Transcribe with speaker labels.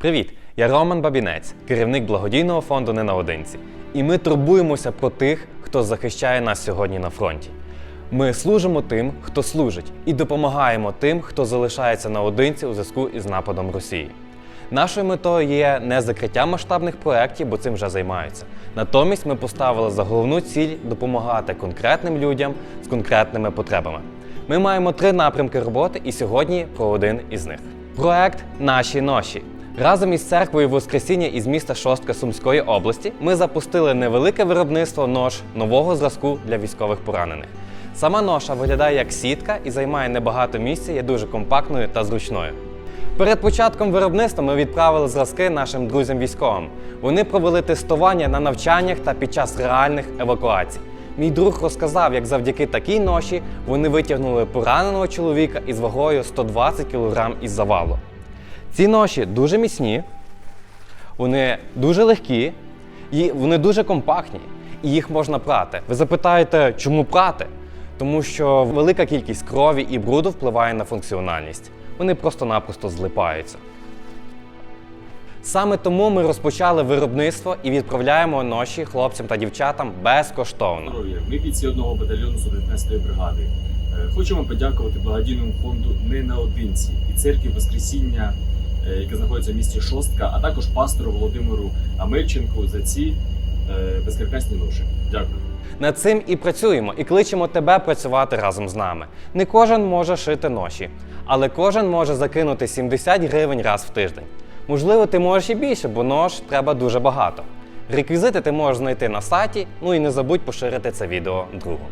Speaker 1: Привіт! Я Роман Бабінець, керівник благодійного фонду Не наодинці. І ми турбуємося про тих, хто захищає нас сьогодні на фронті. Ми служимо тим, хто служить, і допомагаємо тим, хто залишається наодинці у зв'язку із нападом Росії. Нашою метою є не закриття масштабних проєктів, бо цим вже займаються. Натомість ми поставили за головну ціль допомагати конкретним людям з конкретними потребами. Ми маємо три напрямки роботи, і сьогодні про один із них. Проект Наші ноші. Разом із церквою Воскресіння із міста Шостка Сумської області ми запустили невелике виробництво нож нового зразку для військових поранених. Сама ноша виглядає як сітка і займає небагато місця, є дуже компактною та зручною. Перед початком виробництва ми відправили зразки нашим друзям військовим. Вони провели тестування на навчаннях та під час реальних евакуацій. Мій друг розказав, як завдяки такій ноші вони витягнули пораненого чоловіка із вагою 120 кг із завалу. Ці ноші дуже міцні, вони дуже легкі, і вони дуже компактні, і їх можна прати. Ви запитаєте, чому прати? Тому що велика кількість крові і бруду впливає на функціональність. Вони просто-напросто злипаються. Саме тому ми розпочали виробництво і відправляємо ноші хлопцям та дівчатам безкоштовно.
Speaker 2: Ми бійці одного батальйону 119-ї бригади. Е, Хочемо подякувати благодійному фонду не наодинці і церкві Воскресіння, е, яка знаходиться в місті Шостка, а також пастору Володимиру Амельченку за ці е, безкаркасні ноші. Дякую.
Speaker 1: Над цим і працюємо, і кличемо тебе працювати разом з нами. Не кожен може шити ноші, але кожен може закинути 70 гривень раз в тиждень. Можливо, ти можеш і більше, бо нож треба дуже багато. Реквізити ти можеш знайти на сайті, ну і не забудь поширити це відео другу.